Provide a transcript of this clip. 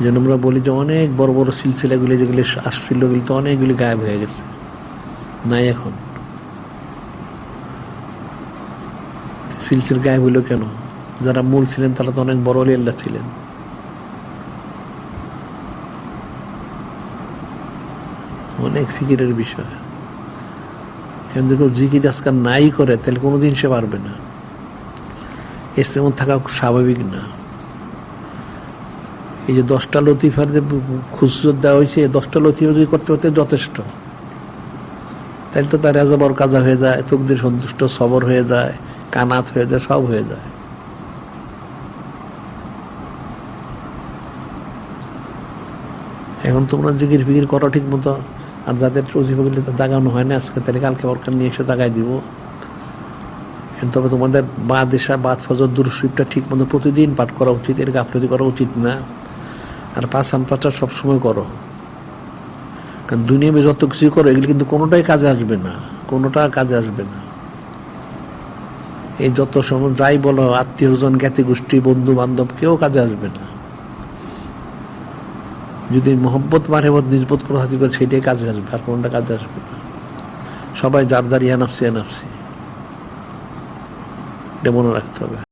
এই আমরা বলি যে অনেক বড় বড় সিলসিলাগুলি যেগুলি আসছিল ওগুলি তো অনেকগুলি গায়েব হয়ে গেছে। নাই এখন। সিলসিল গায়েব হইল কেন? যারা মূল ছিলেন তারা তো অনেক বড় আল্লাহ ছিলেন। অনেক ফিকিরের বিষয়। এখন যদি জিকির আজকাল নাই করে, তাহলে কোনোদিন সে পারবে না। ইসলাম থাকা স্বাভাবিক না। এই যে দশটা লতিফার যে খুচরত দেওয়া হয়েছে, এই দশটা লতিফা যদি করতে করতে যথেষ্ট। তাহলে তো তার রাজাবর কাজা হয়ে যায়, তকদির সন্তুষ্ট সবর হয়ে যায়, কানাত হয়ে যায়, সব হয়ে যায়। এখন তোমরা জিকির ফিকির করো ঠিক মতো, আর যাদের রজিফগুলি দাগানো হয় না আজকে, তাহলে কালকে ওরকার নিয়ে এসে দাগাই দিব। তবে তোমাদের বা দেশা বাদ ফজর দুরশিবটা ঠিক মতো প্রতিদিন পাঠ করা উচিত, এর গাফলতি করা উচিত না। আর পাঁচ আন সবসময় করো। কারণ দুনিয়া যত কিছু করো, এগুলি কিন্তু কোনোটাই কাজে আসবে না, কোনোটা কাজে আসবে না। এই যত সময় যাই বলো আত্মীয় স্বজন জ্ঞাতি গোষ্ঠী বন্ধু বান্ধব কেউ কাজে আসবে না। যদি মোহব্বত মারেবত নিজবত কোনো হাসিল করে সেটাই কাজে আসবে, আর কোনটা কাজে আসবে না। সবাই যার যার ইয়া নাফসি ইয়া নাফসি। এটা মনে রাখতে হবে।